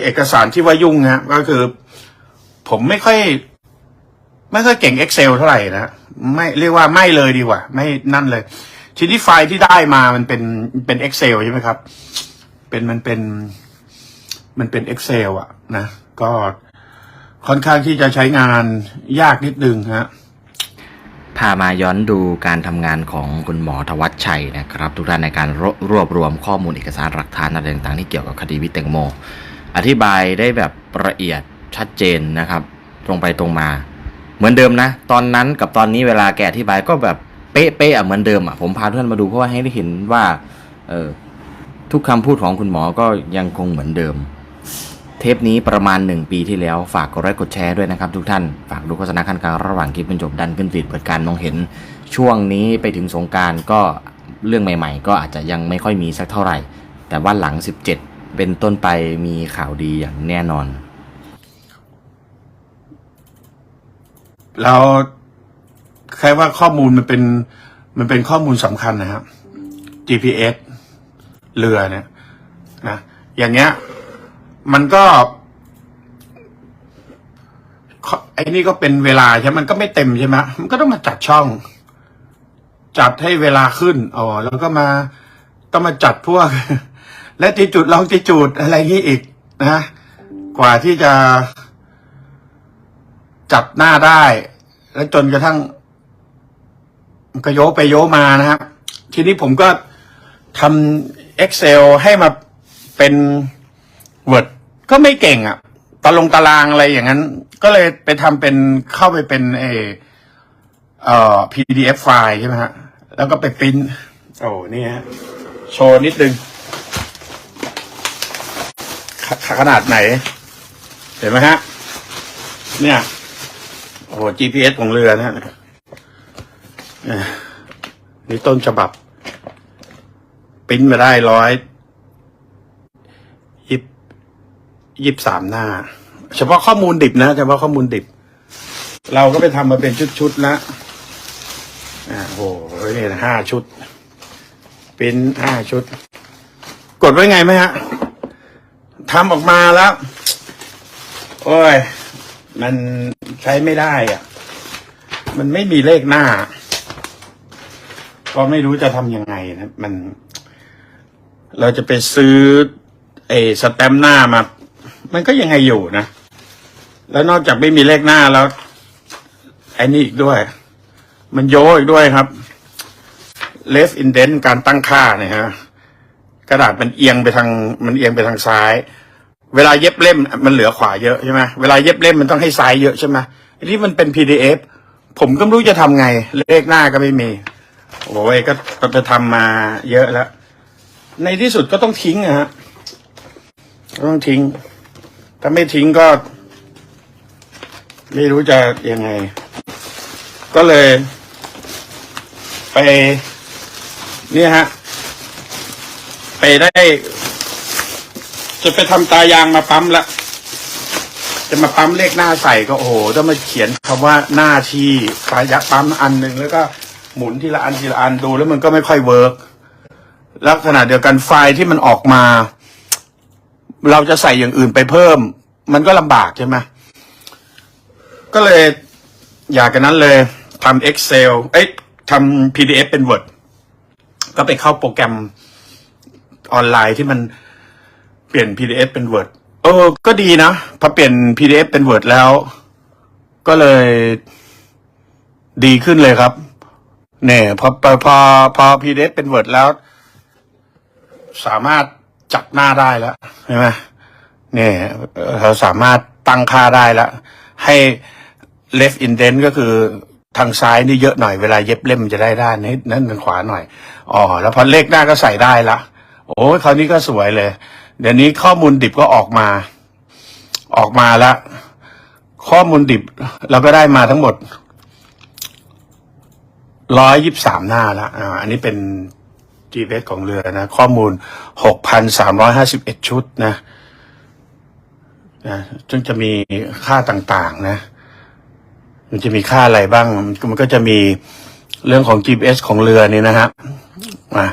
เอกสารที่ว่ายุ่งฮะก็คือ ผมไม่ค่อย ไม่ค่อยเก่ง Excel เท่าไหร่นะไม่เรียกว่าไม่เลยดีกว่า ไม่นั่นเลย ทีนี้ไฟล์ที่ได้มามันเป็นเป็น Excel ใช่ไหมครับ เป็นมันเป็น มันเป็น Excel อะนะก็ค่อนข้างที่จะใช้งานยากนิดนึงฮะพามาย้อนดูการทำงานของคุณหมอธวัชชัยนะครับ ทุกท่านในการรวบรวมข้อมูลเอกสารหลักฐานอะไรต่างๆที่เกี่ยวกับคดีวิแตงโม อธิบายได้แบบละเอียดชัดเจนนะครับ ตรงไปตรงมา เหมือนเดิมนะ ตอนนั้นกับตอนนี้เวลาแกอธิบายก็แบบเป๊ะๆอะเหมือนเดิมอะผมพาเพื่อนมาดูเพราะว่าให้ได้เห็นว่าเออทุกคำพูดของคุณหมอก็ยังคงเหมือนเดิม เทปนี้ประมาณ 1 ปีที่แล้วฝากกดไลค์กดแชร์ด้วยนะครับ ทุกท่านฝากดูโฆษณาขั้นกลางระหว่างคลิปเป็นจบดันขึ้นฟีดเปิดการมองเห็นช่วงนี้ไปถึงสงการก็เรื่องใหม่ ๆ ก็อาจจะยังไม่ค่อยมีสักเท่าไหร่ แต่ว่าหลัง 17 เป็นต้นไปมีข่าวดีอย่างแน่นอนแล้วแค่ว่าข้อมูลมันเป็น มันเป็นข้อมูลสำคัญนะครับ GPS เรือเนี่ยนะอย่างเงี้ย มันก็ไอ้นี่ก็เป็นเวลาใช่ไหมมันก็ไม่เต็มใช่ไหมมันก็ต้องมาจัดช่อง จัดให้เวลาขึ้นอ๋อแล้วก็มาต้องมาจัดพวก และติจุดลองติจุดอะไรนี้อีกนะกว่าที่จะจับหน้าได้ แล้วจนกระทั่งก็โยไปโยมานะครับ ทีนี้ผมก็ทำ Excel ให้มาเป็น Word ก็ไม่เก่งอะ่ะตารงตารางอะไรอย่างนั้น ก็เลยไปทำเป็นเข้าไปเป็นเออเอ่อ PDF ไฟล์ใช่ไหมฮะ แล้วก็ไปปริ้นโอ้นี่ฮะ โชว์นิดนึง ขขนาดไหน เห็นไหมฮะ เนี่ย โอ้โห GPS ของเรือนะนี่ต้นฉบับ ปิ้นมาได้ร้อยยิบยิบสามหน้า เฉพาะข้อมูลดิบนะ เฉพาะข้อมูลดิบ เราก็ไปทำมาเป็นชุดๆแล้วอ่าโอ้โหนี่ห้าชุด ปิ้นห้าชุด กดไว้ไงไหมฮะ ทำออกมาแล้ว โอ้ย มันใช้ไม่ได้อะ มันไม่มีเลขหน้า ก็ไม่รู้จะทำยังไงนะ มัน เราจะไปซื้อไอ้สแตมป์หน้ามา มันก็ยังไงอยู่นะ แล้วนอกจากไม่มีเลขหน้าแล้วไอ้นี่อีกด้วย มันโยอีกด้วยครับ left indent การตั้งค่าเนี่ยฮะ กระดาษมันเอียงไปทาง มันเอียงไปทางซ้าย เวลาเย็บเล่มมันเหลือขวาเยอะใช่ไหมเวลาเย็บเล่มมันต้องให้ซ้ายเยอะใช่ไหมอันนี้มันเป็น PDF ผมก็ไม่รู้จะทำไง เลขหน้าก็ไม่มี โอ้ยก็ไปทำมาเยอะแล้ว ในที่สุดก็ต้องทิ้งอะฮะต้องทิ้ง ถ้าไม่ทิ้งก็ ไม่รู้จะยังไง ก็เลย ไป เนี่ยฮะ ไปได้ จะไปทำตายางมาปั๊มละ จะมาปั๊มเลขหน้าใส่ก็โอ้โหต้องมาเขียนคำว่าหน้าที่ตายะปั๊มอันหนึ่งแล้วก็หมุนทีละอันทีละอันดูแล้วมันก็ไม่ค่อยเวิร์กลักษณะเดียวกันไฟล์ที่มันออกมา เราจะใส่อย่างอื่นไปเพิ่ม มันก็ลำบากใช่ไหมก็เลยอยากกันนั้นเลยทำ Excel เอ้ยทำ PDF เป็น Word ก็ไปเข้าโปรแกรมออนไลน์ที่มัน เปลี่ยน PDF เป็น Word เออ ก็ดีนะ พอเปลี่ยน PDF เป็น Word แล้ว ก็เลยดีขึ้นเลยครับ เนี่ยพอพอพอพอ PDF เป็น Word แล้ว สามารถจับหน้าได้แล้วใช่ไหมเนี่ยเราสามารถตั้งค่าได้แล้ว ให้ left indent ก็คือทางซ้ายนี่เยอะหน่อยเวลาเย็บเล่มมันจะได้ด้านนี้นั่นทางขวาหน่อยอ๋อแล้วพอเลขหน้าก็ใส่ได้ละโอ้ยคราวนี้ก็สวยเลย เดี๋ยวนี้ข้อมูลดิบก็ออกมา ออกมาแล้ว ข้อมูลดิบเราก็ได้มาทั้งหมดร้อยยิบสามหน้าล้วอ่าอันนี้เป็น GPS ของเรือนะ ข้อมูลหกพันสามร้อยห้าสิบเอ็ดชุดนะนะซึ่งจะมีค่าต่างๆ นะ มันจะมีค่าอะไรบ้าง มันก็จะมีเรื่องของ GPS ของเรือนี่นะฮะอ่า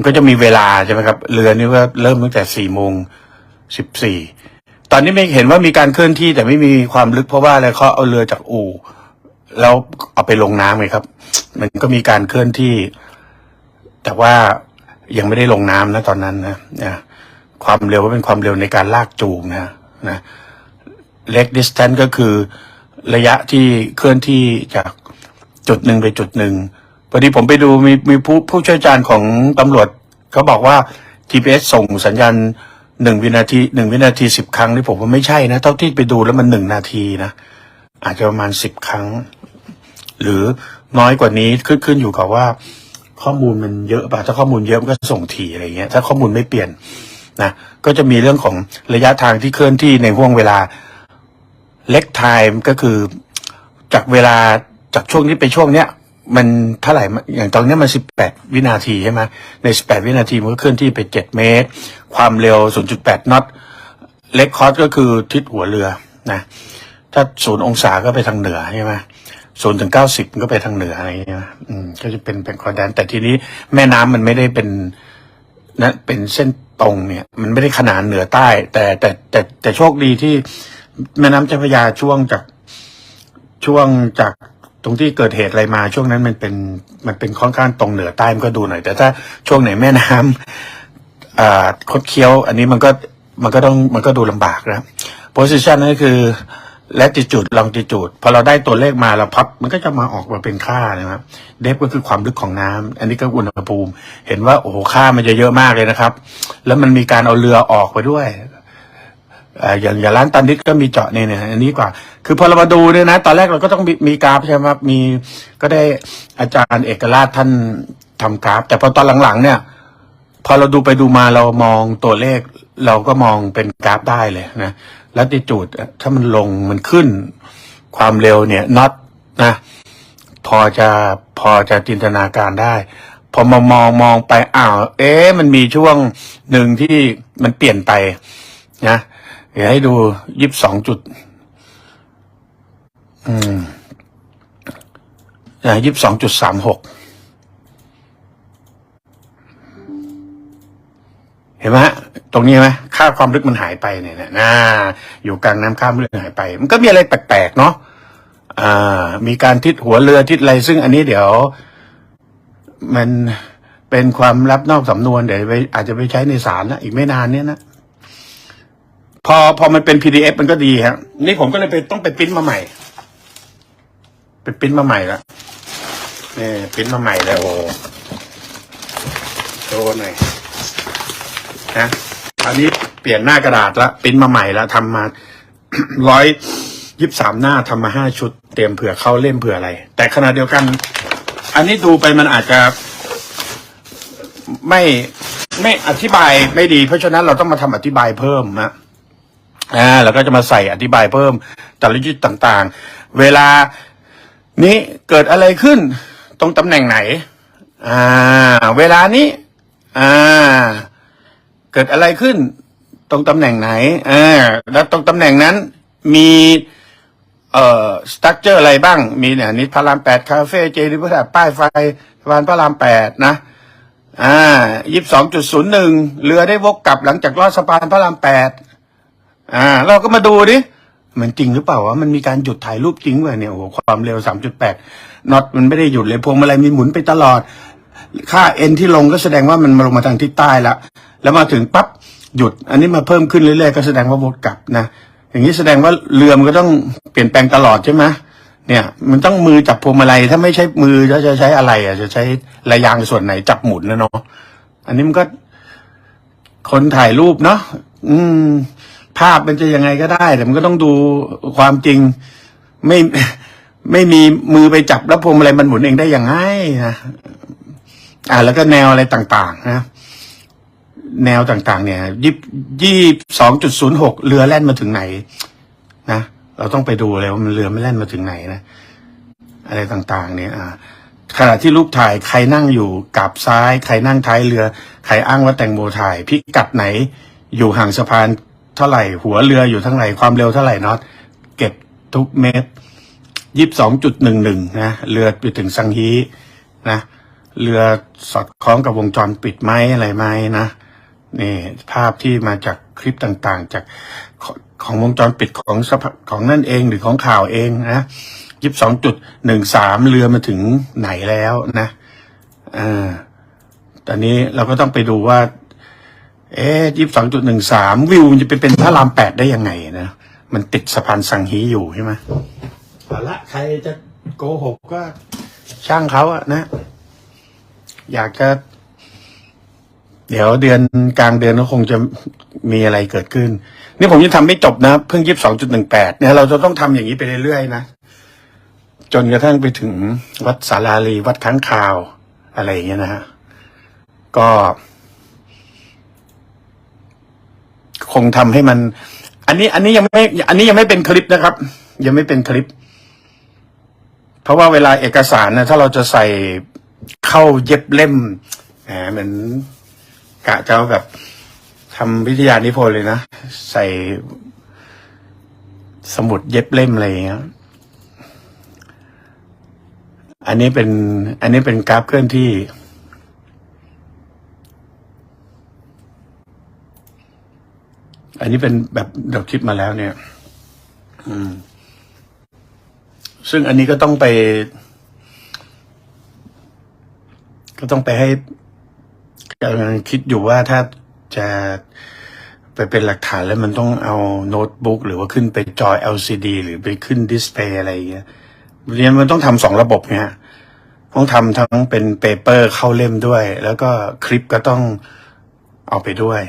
มันก็จะมีเวลาใช่ไหมครับ เรือนี่ก็เริ่มตั้งแต่สี่โมงสิบสี่ตอนนี้ไม่เห็นว่ามีการเคลื่อนที่แต่ไม่มีความลึกเพราะว่าอะไรเขาเอาเรือจากอู่ แล้วเอาไปลงน้ำไงครับ มันก็มีการเคลื่อนที่ แต่ว่ายังไม่ได้ลงน้ำนะตอนนั้นนะนะความเร็วก็เป็นความเร็วในการลากจูงนะนะเล็กดิส a ทนก็คือระยะที่เคลื่อนที่จากจุดหนึ่งไปจุดหนึ่ง พอดีผมไปดูมีมีผู้ผู้ช่วยจารของตำรวจเขาบอกว่า GPS ส่งสัญญาณหนึ่งวินาทีหนึ่งวินาทีสิบครั้งนี่ผมว่าไม่ใช่นะ เท่าที่ไปดูแล้วมันหนึ่งนาทีนะอาจจะประมาณสิบครั้ง หรือน้อยกว่านี้ขึ้นขึ้นอยู่กับว่า ข้อมูลมันเยอะป่ะถ้าข้อมูลเยอะมันก็ส่งถี่อะไรเงี้ยถ้าข้อมูลไม่เปลี่ยนนะก็จะมีเรื่องของระยะทางที่เคลื่อนที่ในห่วงเวลาเล็กไทม์ก็คือจากเวลาจากช่วงนี้ไปช่วงเนี้ย มันเท่าไหร่อย่างตอนนี้มันสิบแปดวินาทีใช่ไหมในสิบแปดวินาทีมันก็เคลื่อนที่ไปเจ็ดเมตร ความเร็วศูนย์จุดแปดน็อตเล็กคอร์สก็คือทิศหัวเรือนะถ้าศูนย์องศาก็ไปทางเหนือใช่ไหมศูนย์ถึงเก้าสิบก็ไปทางเหนืออะไรอย่างเงี้ยอืมก็จะเป็นเป็นคอร์ดนแต่ทีนี้แม่น้ำมันไม่ได้เป็นนะเป็นเส้นตรงเนี่ย มันไม่ได้ขนานเหนือใต้ แต่แต่แต่แต่โชคดีที่แม่น้ำเจ้าพระยาช่วงจากช่วงจาก ตรงที่เกิดเหตุอะไรมาช่วงนั้นมันเป็นมันเป็นค่อนข้างตรงเหนือใต้มันก็ดูหน่อย แต่ถ้าช่วงไหนแม่น้ำอ่าคดเคี้ยว อันนี้มันก็มันก็ต้องมันก็ดูลำบากนะ position นั่นคือ latitude longitude พอเราได้ตัวเลขมาเราพับมันก็จะมาออกมาเป็นค่านะครับเดฟก็คือความลึกของน้ำอันนี้ก็อุณหภูมิ เห็นว่าโอ้โหค่ามันจะเยอะมากเลยนะครับ แล้วมันมีการเอาเรือออกไปด้วย อย่างอย่างร้านตันนิดก็มีเจาะเนี่ยเนี่ยอันนี้กว่า คือพอเรามาดูเนี่ยนะ ตอนแรกเราก็ต้องมีมีกราฟใช่ไหมครับมีก็ได้อาจารย์เอกราชท่านทำกราฟ แต่พอตอนหลังๆ เนี่ย พอเราดูไปดูมาเรามองตัวเลข เราก็มองเป็นกราฟได้เลยนะแล้วติจูดถ้ามันลงมันขึ้น ความเร็วเนี่ยน็อตนะพอจะพอจะจินตนาการได้ พอมามองมองไปอ้าว เอ๊ะมันมีช่วงหนึ่งที่มันเปลี่ยนไปนะ ดี๋ยวให้ดูยี่สิบสองจุด อืมยี่สิบสองจุดสามหกเห็นไหมฮะตรงนี้ไหมค่าความลึกมันหายไปเนี่ยนะน่าอยู่กลางน้ำข้ามลึกหายไป มันก็มีอะไรแปลกๆเนาะอ่า มีการทิศหัวเรือทิศอะไรซึ่งอันนี้เดี๋ยว มันเป็นความลับนอกสำนวนเดี๋ยวไปอาจจะไปใช้ในศาลนะอีกไม่นานเนี้ยนะ พอพอมันเป็น PDF มันก็ดีครับนี่ผมก็เลยไปต้องไปปริ้นมาใหม่ ไปปริ้นมาใหม่ละนี่ปริ้นมาใหม่เลยโอ้โชว์หน่อยนะอันนี้เปลี่ยนหน้ากระดาษละปริ้นมาใหม่แล้วทำมาร้อยยิบสามหน้าทำมาห้าชุด เตรียมเผื่อเข้าเล่มเผื่ออะไร แต่ขณะเดียวกัน อันนี้ดูไปมันอาจจะไม่ไม่อธิบายไม่ดี เพราะฉะนั้นเราต้องมาทำอธิบายเพิ่มนะ อ่าเราก็จะมาใส่อธิบายเพิ่มแต่ละยุทธ์ต่างๆ เวลานี้เกิดอะไรขึ้น ตรงตำแหน่งไหน อ่า เวลานี้ อ่า เกิดอะไรขึ้น ตรงตำแหน่งไหนเออแล้วตรงตำแหน่งนั้น มีเอ่อสตั๊กเจอร์อะไรบ้าง มีเนี่ยนิดพระรามแปดคาเฟ่เจดีย์พระป้ายไฟสะพานพระรามแปดนะอ่ายี่สองจุดศูนย์หนึ่งเรือได้วกกลับหลังจากลอดสะพานพระรามแปด อ่า เราก็มาดูดิมันจริงหรือเปล่าวะมันมีการหยุดถ่ายรูปจริงเปล่าเนี่ยโอ้โหความเร็วสามจุดแปดน็อตมันไม่ได้หยุดเลยพวงมาลัยมีหมุนไปตลอด ค่าเอ็นที่ลงก็แสดงว่ามันมาลงมาทางทิศใต้ล้วแล้วมาถึงปั๊บหยุด อันนี้มาเพิ่มขึ้นเรื่อยๆก็แสดงว่าวนกลับนะอย่างนี้แสดงว่าเรือมันก็ต้องเปลี่ยนแปลงตลอดใช่ไหมเนี่ยมันต้องมือจับพวงมาลัยถ้าไม่ใช้มือจะจะใช้อะไรอะจะใช้ระยางส่วนไหนจับหมุนนะเนาะอันนี้มันก็คนถ่ายรูปเนาะอืม ภาพมันจะยังไงก็ได้ แต่มันก็ต้องดูความจริง ไม่ไม่มีมือไปจับแล้วพวงมาลัยมันหมุนเองได้ยังไงนะอ่าแล้วก็แนวอะไรต่างๆนะแนวต่างๆ เนี่ยยี่ยี่สองจุดศูนย์หกเรือแล่นมาถึงไหน นะเราต้องไปดูเลยว่ามันเรือไม่แล่นมาถึงไหนนะอะไรต่างๆ เนี่ยอ่าขณะที่รูปถ่ายใครนั่งอยู่กับซ้าย ใครนั่งท้ายเรือ ใครอ้างว่าแตงโมถ่ายพิกัดไหน อยู่ห่างสะพาน ท่าไหร่ หัวเรืออยู่เท่าไหร่ความเร็วเท่าไหร่น็อตเก็บทุกเมตรยี่สิบสองจุดหนึ่งหนึ่งนะเรือไปถึงซังฮีนะเรือสอดคล้องกับวงจรปิดไหมอะไรไหมนะนี่ภาพที่มาจากคลิปต่างๆ จากของของวงจรปิดของสภของนั่นเองหรือของข่าวเองนะยี่สิบสองจุดหนึ่งสามเรือมาถึงไหนแล้วนะอ่าตอนนี้เราก็ต้องไปดูว่า เอ๊ยี่สองจุดหนึ่งสามวิวมันจะไปเป็นพระรามแปดได้ยังไงนะ มันติดสะพานสังฮีอยู่ใช่ไหมเอาละใครจะโกหกก็ช่างเขาอะนะ อยากจะ เดี๋ยวเดือนกลางเดือนก็คงจะมีอะไรเกิดขึ้น นี่ผมยังทำไม่จบนะเพิ่งยี่สิบสองจุดหนึ่งแปดเนี่ยเราจะต้องทำอย่างนี้ไปเรื่อยๆนะจนกระทั่งไปถึงวัดสาราลีวัดค้างคาว อะไรอย่างเงี้ยนะฮะก็ คงทำให้มัน อันนี้ อันนี้ยังไม่ อันนี้ยังไม่เป็นคลิปนะครับ ยังไม่เป็นคลิป เพราะว่าเวลาเอกสารนะถ้าเราจะใส่เข้าเย็บเล่มแหมเหมือนกะจะเอาแบบทำวิทยานิพนธ์เลยนะ ใส่สมุดเย็บเล่มอะไรอย่างเงี้ย อันนี้เป็น อันนี้เป็นกราฟเคลื่อนที่ อันนี้เป็นแบบเราคิดมาแล้วเนี่ย อืม ซึ่งอันนี้ก็ต้องไป ก็ต้องไปให้กำลังคิดอยู่ว่าถ้าจะไปเป็นหลักฐานแล้วมันต้องเอาโน้ตบุ๊กหรือว่าขึ้นไปจอย LCD หรือไปขึ้นดิสเพย์อะไรอย่างเงี้ยเรียนมันต้องทำสองระบบเนี่ยต้องทำทั้งเป็นเปเปอร์เข้าเล่มด้วย แล้วก็คลิปก็ต้องเอาไปด้วย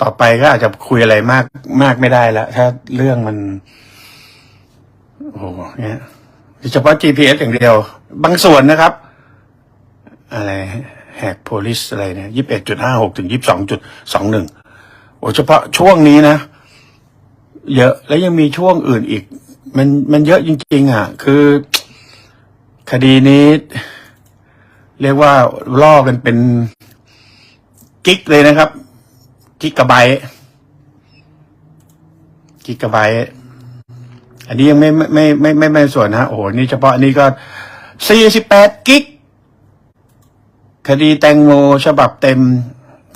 ต่อไปก็อาจจะคุยอะไรมากมากไม่ได้แล้วถ้าเรื่องมัน โอ้โหเนี่ยเฉพาะ GPS อย่างเดียว บางส่วนนะครับ อะไรแหกโพลิสอะไรเนี่ยยี่สิบเอ็ดจุดห้าหกถึงยี่สิบสองจุดสองหนึ่งโอ้เฉพาะช่วงนี้นะ เยอะแล้วยังมีช่วงอื่นอีก มันมันเยอะจริง ๆ อะ คือ คดีนี้ เรียกว่าล่อกันเป็นกิ๊กเลยนะครับ กิกะไบกิกะไบอันนี้ยังไม่ไม่ไม่ไม่ไม่ไม่ส่วนนะโอ้โหนี่เฉพาะอันนี้ก็สี่สิบแปดกิก คดีแตงโมฉบับเต็ม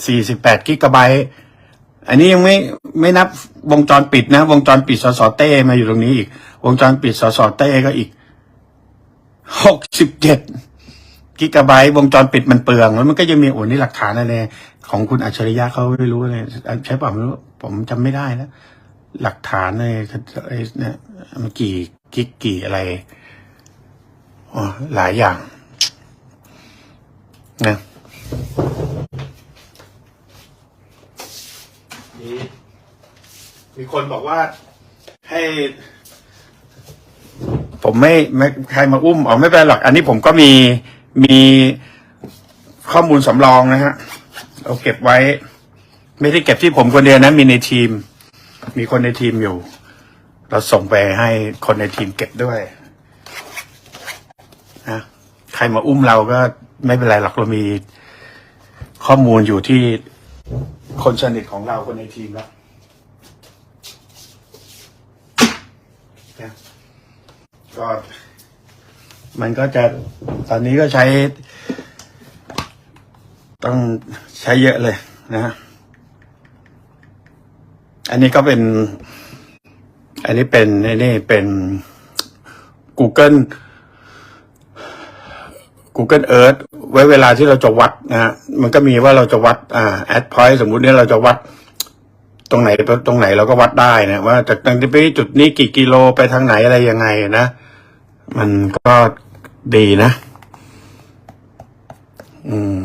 สี่สิบแปดกิกะไบต์อันนี้ยังไม่ไม่นับวงจรปิดนะ วงจรปิดสสเต้มาอยู่ตรงนี้อีก วงจรปิดสสเต้ก็อีกหกสิบเจ็ด กิกะไบต์วงจรปิดมันเปลืองแล้วมันก็ยังมีโอ้นี่หลักฐานอะไรของคุณอัจฉริยะเขาไม่รู้เลยใช้เปล่าไม่รู้ผมจำไม่ได้แล้วหลักฐานในไอ้เนี่ยมันกี่กิกกี่อะไรโอ้หลายอย่างนะมีมีคนบอกว่าให้ ผมไม่ไม่ใครมาอุ้มอ๋อไม่เป็นไรหรอก อันนี้ผมก็มี มีข้อมูลสำรองนะฮะเอาเก็บไว้ ไม่ได้เก็บที่ผมคนเดียวนะ มีในทีม มีคนในทีมอยู่ เราส่งไปให้คนในทีมเก็บด้วยนะใครมาอุ้มเราก็ไม่เป็นไรหรอกเรามีข้อมูลอยู่ที่คนสนิทของเราคนในทีมแล้วก็ มันก็จะตอนนี้ก็ใช้ ต้องใช้เยอะเลยนะฮะอันนี้ก็เป็น อันนี้เป็นนี่นี่เป็น Google Google Earth ไว้เวลาที่เราจะวัดนะฮะมันก็มีว่าเราจะวัดอ่า add point สมมุติเนี่ยเราจะวัดตรงไหนตรงไหนเราก็วัดได้นะว่าจากตรงนี้ไปจุดนี้กี่กิโลไปทางไหนอะไรยังไงนะ มันก็ ดีนะ อืม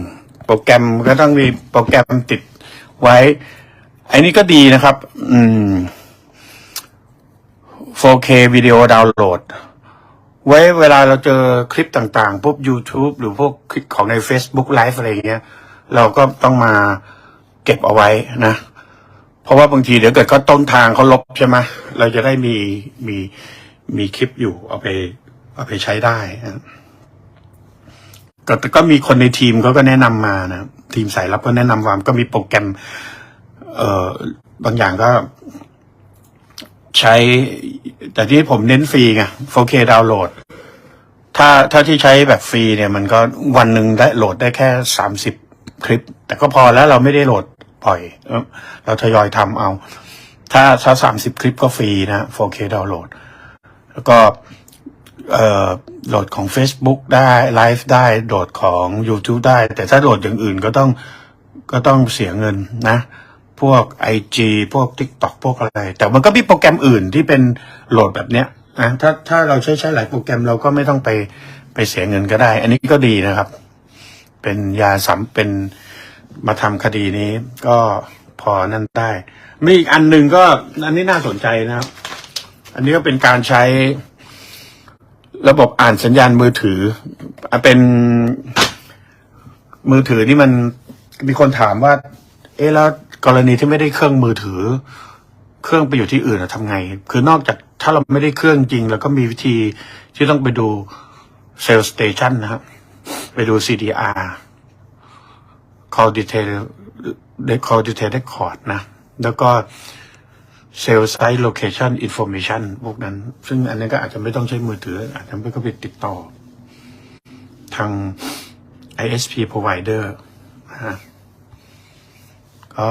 โปรแกรมก็ต้องมีโปรแกรมติดไว้ ไอ้นี่ก็ดีนะครับ อืม 4K วิดีโอดาวน์โหลด ไว้เวลาเราเจอคลิปต่างๆ พวก YouTube หรือพวกคลิปของใน Facebook Live อะไรเงี้ย เราก็ต้องมาเก็บเอาไว้นะ เพราะว่าบางทีเดี๋ยวเกิดเขาต้นทางเขาลบใช่ไหมเราจะได้มีมีมีคลิปอยู่เอาไป เอาไปใช้ได้นะก็ก็มีคนในทีมเขาก็แนะนำมานะทีมสายลับก็แนะนำว่าก็มีโปรแกรม เอ่อบางอย่างก็ใช้ แต่ที่ผมเน้นฟรีไง 4K ดาวน์โหลด ถ้าถ้าที่ใช้แบบฟรีเนี่ย มันก็วันหนึ่งได้โหลดได้แค่สามสิบคลิป แต่ก็พอแล้วเราไม่ได้โหลดปล่อย เราทยอยทำเอา ถ้าถ้าสามสิบคลิปก็ฟรีนะ 4K ดาวน์โหลด แล้วก็ โหลดของ Facebook ได้ไลฟ์ได้โหลดของ YouTube ได้ แต่ถ้าโหลดอย่างอื่นก็ต้องก็ต้องเสียเงินนะ พวก IG พวก TikTok พวกอะไร แต่มันก็มีโปรแกรมอื่นที่เป็นโหลดแบบเนี้ยนะถ้าถ้าเราใช้ใช้หลายโปรแกรมเราก็ไม่ต้องไปไปเสียเงินก็ได้ อันนี้ก็ดีนะครับ เป็นยาสัมเป็นมาทำคดีนี้ ก็พอนั่นได้ มีอีกอันหนึ่งก็อันนี้น่าสนใจนะครับ อันนี้ก็เป็นการใช้ ระบบอ่านสัญญาณมือถืออะเป็นมือถือนี่มันมีคนถามว่า เอ๊ะแล้วกรณีที่ไม่ได้เครื่องมือถือ เครื่องไปอยู่ที่อื่นอะทำไง คือนอกจากถ้าเราไม่ได้เครื่องจริง แล้วก็มีวิธีที่ต้องไปดูเซลล์สเตชันนะครับ ไปดู CDR call detail call detail record นะ แล้วก็ Sales Site Location Information พวกนั้น ซึ่งอันนี้ก็อาจจะไม่ต้องใช้มือถือ อาจจะไม่ก็ไปติดต่อ ทาง ISP provider นะฮะก็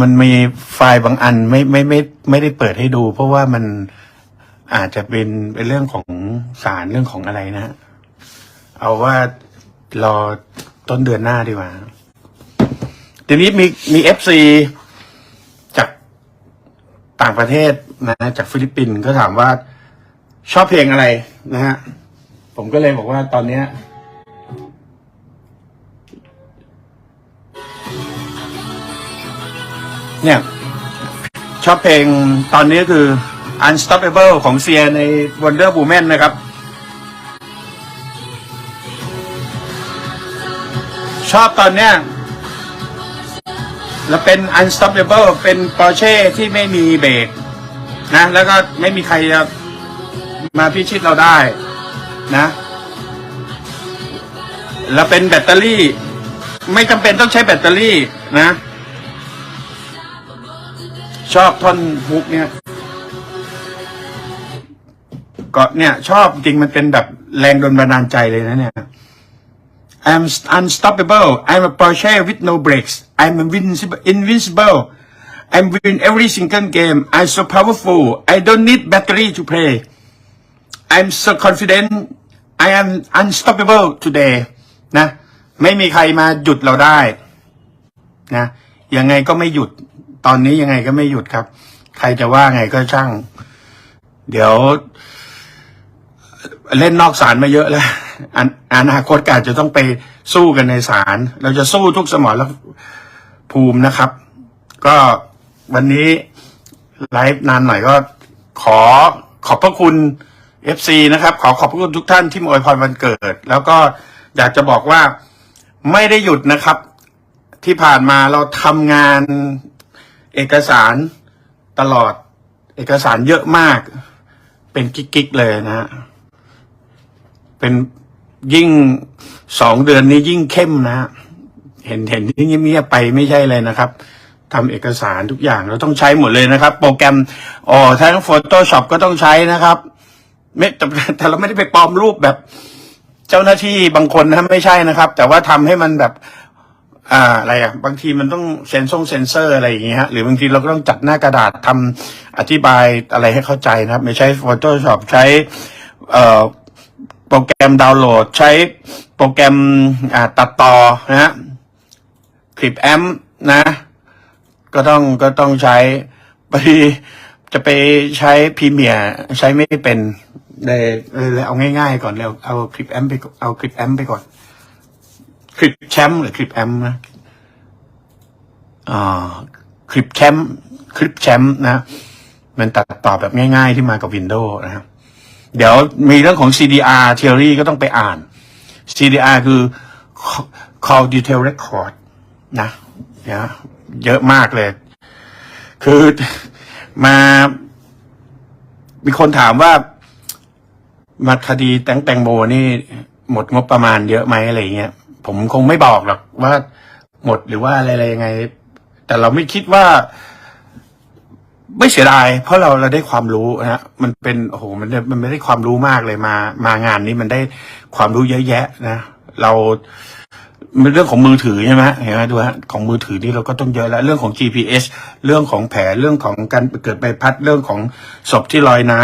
มันมีไฟล์บางอันไม่ไม่ไม่ไม่ได้เปิดให้ดู เพราะว่ามันอาจจะเป็นเป็นเรื่องของสารเรื่องของอะไรนะ เอาว่ารอต้นเดือนหน้าดีกว่า ทีนี้มีมีเอฟซี ต่างประเทศนะจากฟิลิปปินส์ก็ถามว่าชอบเพลงอะไรนะฮะผมก็เลยบอกว่าตอนเนี้ยเนี่ยชอบเพลงตอนนี้คือ Unstoppable ของเซียใน Wonder Woman นะครับ ชอบตอนเนี้ย แล้วเป็น unstoppable เป็น Porsche ที่ไม่มีเบรกนะ แล้วก็ไม่มีใครจะมาพิชิตเราได้นะ แล้วเป็นแบตเตอรี่ ไม่จำเป็นต้องใช้แบตเตอรี่นะ ชอบท่อนฮุกเนี่ยก็เนี่ย ชอบจริงมันเป็นแบบแรงดลบันดาลใจเลยนะเนี่ย I'm unstoppable. I'm a Porsche with no brakes. I'm invincible. invincible. I'm win every single game. I'm so powerful. I don't need battery to play. I'm so confident. I am unstoppable today. นะไม่มีใครมาหยุดเราได้นะยังไงก็ไม่หยุดตอนนี้ยังไงก็ไม่หยุดครับ ใครจะว่าไงก็ช่าง เดี๋ยว เล่นนอกศาลมาเยอะแล้ว อนอนาคตก็อาจจะต้องไปสู้กันในศาลเราจะสู้ทุกสมรภูมินะครับ ก็วันนี้ไลฟ์นานหน่อยก็ขอขอบพระคุณ FC นะครับ ขอขอบพระคุณทุกท่านที่มาอวยพรวันเกิด แล้วก็อยากจะบอกว่าไม่ได้หยุดนะครับ ที่ผ่านมาเราทำงานเอกสารตลอด เอกสารเยอะมาก เป็นกิ๊กๆเลยนะฮะเป็น ยิ่งสองเดือนนี้ยิ่งเข้มนะเห็นเห็นที่เงียบๆไปไม่ใช่เลยนะครับทำเอกสารทุกอย่างเราต้องใช้หมดเลยนะครับ โปรแกรมอ๋อทั้ง Photoshop ก็ต้องใช้นะครับไม่แต่แต่เราไม่ได้ไปปลอมรูปแบบ เจ้าหน้าที่บางคนนะไม่ใช่นะครับ แต่ว่าทำให้มันแบบอ่าอะไรอะ บางทีมันต้องเซนซ่งเซนเซอร์อะไรอย่างเงี้ยฮะหรือบางทีเราก็ต้องจัดหน้ากระดาษทำอธิบายอะไรให้เข้าใจนะครับ ไม่ใช้ Photoshop ใช้ เอ่อ โปรแกรมดาวน์โหลด ใช้โปรแกรมตัดต่อนะฮะคลิปแอมนะ ก็ต้องก็ต้องใช้ไปจะไปใช้พรีเมียร์ใช้ไม่เป็นเลยเลยเอาง่ายๆก่อนเลยเอาคลิปแอมไปเอาคลิปแอมไปก่อน คลิปแชมป์หรือคลิปแอมนะอ่าคลิปแชมป์คลิปแชมป์นะ มันตัดต่อแบบง่ายๆที่มากับ Windows นะครับ เดี๋ยวมีเรื่องของ CDR theory ก็ต้องไปอ่าน CDR คือ call detail record นะนะเยอะมากเลย คือมามีคนถามว่ามาคดีแตงแตงโมนี่ หมดงบประมาณเยอะไหมอะไรเงี้ย ผมคงไม่บอกหรอกว่าหมดหรือว่าอะไรอะไรยังไง แต่เราไม่คิดว่า ไม่เสียดาย เพราะเราเราได้ความรู้นะฮะมันเป็นโอ้โหมันมันไม่ได้ความรู้มากเลยมามางานนี้มันได้ความรู้เยอะแยะนะเรามันเรื่องของมือถือใช่ไหมเห็นไหมดูฮะของมือถือนี่เราก็ต้องเยอะแล้ว เรื่องของ GPS เรื่องของแผลเรื่องของการเกิดใบพัดเรื่องของศพที่ลอยน้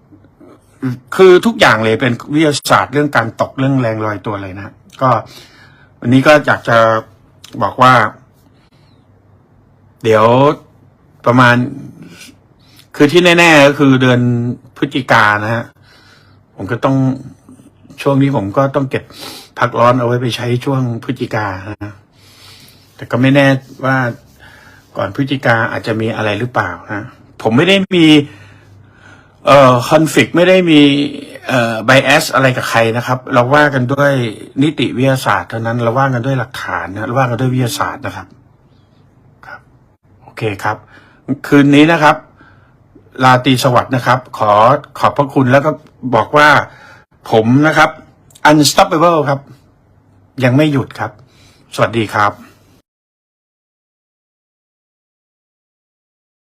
ำคือทุกอย่างเลยเป็นวิทยาศาสตร์เรื่องการตกเรื่องแรงลอยตัวเลยนะก็วันนี้ก็อยากจะบอกว่า เดี๋ยว ประมาณ คือที่แน่ๆก็คือเดือนพฤศจิกานะฮะ ผมก็ต้องช่วงนี้ผมก็ต้องเก็บพักร้อนเอาไว้ไปใช้ช่วงพฤศจิกานะแต่ก็ไม่แน่ว่าก่อนพฤศจิกาอาจจะมีอะไรหรือเปล่านะ ผมไม่ได้มี เอ่อคอนฟ lict ไม่ได้มี เอ่อ bias อะไรกับใครนะครับ เราว่ากันด้วยนิติวิทยาศาสตร์เท่านั้น เราว่ากันด้วยหลักฐานนะเราว่ากันด้วยวิทยาศาสตร์นะครับ ครับ โอเคครับ คืนนี้นะครับ ลาตีสวัสดิ์นะครับ ขอขอบพระคุณแล้วก็บอกว่าผมนะครับ unstoppable ครับ ยังไม่หยุดครับ สวัสดีครับ